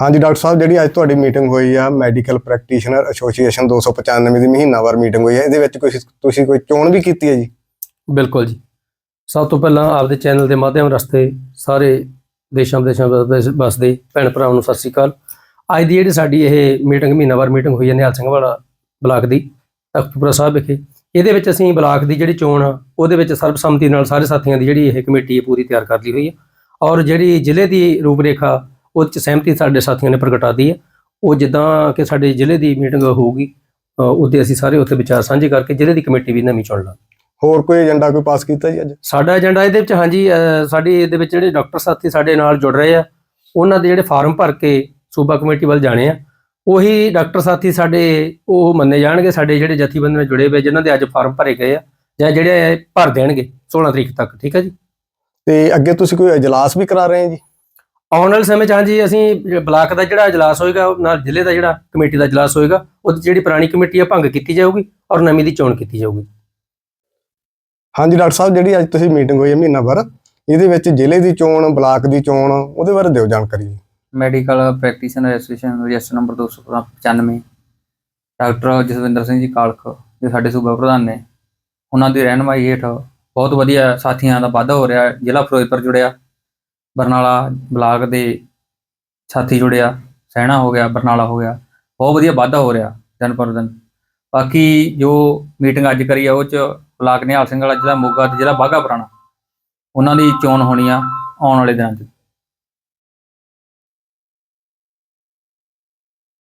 ਹਾਂਜੀ, ਡਾਕਟਰ ਸਾਹਿਬ, ਜਿਹੜੀ ਅੱਜ ਤੁਹਾਡੀ ਮੀਟਿੰਗ ਹੋਈ ਆ ਮੈਡੀਕਲ ਪ੍ਰੈਕਟੀਸ਼ਨਰ ਐਸੋਸੀਏਸ਼ਨ 295 ਦੀ ਮਹੀਨਾਵਾਰ ਮੀਟਿੰਗ ਹੋਈ ਹੈ, ਇਹਦੇ ਵਿੱਚ ਕੋਈ ਤੁਸੀਂ ਕੋਈ ਚੋਣ ਵੀ ਕੀਤੀ ਹੈ ਜੀ? ਬਿਲਕੁਲ ਜੀ। ਸਭ ਤੋਂ ਪਹਿਲਾਂ ਆਪਦੇ ਚੈਨਲ ਦੇ ਮਾਧਿਅਮ ਰਸਤੇ ਸਾਰੇ ਦੇਸ਼ਾਂ ਵਿਦੇਸ਼ਾਂ ਵਿੱਚ ਵਸਦੇ ਭੈਣ ਭਰਾਵਾਂ ਨੂੰ ਸਤਿ ਸ੍ਰੀ ਅਕਾਲ। ਅੱਜ ਦੀ ਜਿਹੜੀ ਸਾਡੀ ਇਹ ਮੀਟਿੰਗ ਮਹੀਨਾਵਾਰ ਮੀਟਿੰਗ ਹੋਈ ਹੈ ਨਿਹਾਲ ਸਿੰਘ ਵਾਲਾ ਬਲਾਕ ਦੀ ਤਖਤਪੁਰਾ ਸਾਹਿਬ ਵਿਖੇ। ਇਹਦੇ ਵਿੱਚ ਅਸੀਂ ਬਲਾਕ ਦੀ ਜਿਹੜੀ ਚੋਣ ਆ, ਉਹਦੇ ਵਿੱਚ ਸਰਬਸੰਮਤੀ ਨਾਲ ਸਾਰੇ ਸਾਥੀਆਂ ਦੀ ਜਿਹੜੀ ਇਹ ਕਮੇਟੀ ਹੈ, ਪੂਰੀ ਤਿਆਰ ਕਰ ਲਈ ਹੋਈ ਹੈ। ਔਰ ਜਿਹੜੀ ਜ਼ਿਲ੍ਹੇ ਦੀ ਰੂਪਰੇਖਾ ਉਹਦੇ ਚ ਸਹਿਮਤੀ ਸਾਡੇ ਸਾਥੀਆਂ ਨੇ ਪ੍ਰਗਟਾਤੀ ਹੈ। ਉਹ ਜਿੱਦਾਂ ਕਿ ਸਾਡੇ ਜ਼ਿਲ੍ਹੇ ਦੀ ਮੀਟਿੰਗ ਹੋਊਗੀ ਉਹਦੇ ਅਸੀਂ ਸਾਰੇ ਉੱਥੇ ਵਿਚਾਰ ਸਾਂਝੇ ਕਰਕੇ ਜ਼ਿਲ੍ਹੇ ਦੀ ਕਮੇਟੀ ਵੀ ਨਵੀਂ ਚੁਣ ਲਾਂਗੇ। ਹੋਰ ਕੋਈ ਏਜੰਡਾ ਕੋਈ ਪਾਸ ਕੀਤਾ ਜੀ ਅੱਜ? ਸਾਡਾ ਏਜੰਡਾ ਇਹਦੇ ਵਿੱਚ ਹਾਂਜੀ ਸਾਡੀ ਇਹਦੇ ਵਿੱਚ ਜਿਹੜੇ ਡਾਕਟਰ ਸਾਥੀ ਸਾਡੇ ਨਾਲ ਜੁੜ ਰਹੇ ਆ ਉਹਨਾਂ ਦੇ ਜਿਹੜੇ ਫਾਰਮ ਭਰ ਕੇ ਸੂਬਾ ਕਮੇਟੀ ਵੱਲ ਜਾਣੇ ਆ ਉਹੀ ਡਾਕਟਰ ਸਾਥੀ ਸਾਡੇ ਉਹ ਮੰਨੇ ਜਾਣਗੇ ਸਾਡੇ ਜਿਹੜੇ ਜਥੇਬੰਦੀ ਨਾਲ ਜੁੜੇ ਹੋਏ ਜਿਨ੍ਹਾਂ ਦੇ ਅੱਜ ਫਾਰਮ ਭਰੇ ਗਏ ਆ ਜਾਂ ਜਿਹੜੇ ਭਰ ਦੇਣਗੇ 16 ਤਰੀਕ ਤੱਕ ਠੀਕ ਹੈ ਜੀ? ਤੇ ਅੱਗੇ ਤੁਸੀਂ ਕੋਈ ਇਜਲਾਸ ਵੀ ਕਰਾ ਰਹੇ ਹੋ ਜੀ? ਆਉਣ ਵਾਲੇ ਸਮੇਂ 'ਚ ਹਾਂਜੀ ਅਸੀਂ ਬਲਾਕ ਦਾ ਜਿਹੜਾ ਇਜਲਾਸ ਹੋਏਗਾ ਨਾਲ ਜ਼ਿਲ੍ਹੇ ਦਾ ਜਿਹੜਾ ਕਮੇਟੀ ਦਾ ਇਜਲਾਸ ਹੋਏਗਾ ਉਹਦੀ ਜਿਹੜੀ ਪੁਰਾਣੀ ਕਮੇਟੀ ਆ ਭੰਗ ਕੀਤੀ ਜਾਊਗੀ ਔਰ ਨਵੀਂ ਦੀ ਚੋਣ ਕੀਤੀ ਜਾਊਗੀ ਹਾਂਜੀ ਡਾਕਟਰ ਸਾਹਿਬ ਜਿਹੜੀ ਅੱਜ ਤੁਸੀਂ ਮੀਟਿੰਗ ਹੋਈ ਹੈ ਮਹੀਨਾਵਾਰ ਇਹਦੇ ਵਿੱਚ ਜ਼ਿਲ੍ਹੇ ਦੀ ਚੋਣ ਬਲਾਕ ਦੀ ਚੋਣ ਉਹਦੇ ਬਾਰੇ ਦਿਓ ਜਾਣਕਾਰੀ ਜੀ medical practitioner association register number 295 doctor Jaswinder Singh ji ਕਾਲਖ ਜੋ ਸਾਡੇ ਸੂਬਾ ਪ੍ਰਧਾਨ ਨੇ ਉਹਨਾਂ ਦੀ ਰਹਿਨਮਾਈ ਹੇਠ ਬਹੁਤ ਵਧੀਆ ਸਾਥੀਆਂ ਦਾ ਵਾਧਾ ਹੋ ਰਿਹਾ। ਜ਼ਿਲ੍ਹਾ ਫਿਰੋਜ਼ਪੁਰ ਜੁੜਿਆ ਬਰਨਾਲਾ ਬਲਾਕ ਦੇ ਸਾਥੀ ਜੁੜਿਆ, ਸਹਿਣਾ ਹੋ ਗਿਆ, ਬਰਨਾਲਾ ਹੋ ਗਿਆ, ਬਹੁਤ ਵਧੀਆ ਵਾਧਾ ਹੋ ਰਿਹਾ ਦਿਨ ਪਰ ਦਿਨ। ਬਾਕੀ ਜੋ ਮੀਟਿੰਗ ਅੱਜ ਕਰੀ ਆ, ਉਹ ਚ ਬਲਾਕ ਨਿਹਾਲ ਸਿੰਘ ਵਾਲਾ ਜ਼ਿਲ੍ਹਾ ਮੋਗਾ ਤੇ ਜ਼ਿਲ੍ਹਾ ਬਾਘਾ ਪੁਰਾਣਾ, ਉਹਨਾਂ ਦੀ ਚੋਣ ਹੋਣੀ ਆ ਆਉਣ ਵਾਲੇ ਦਿਨਾਂ 'ਚ।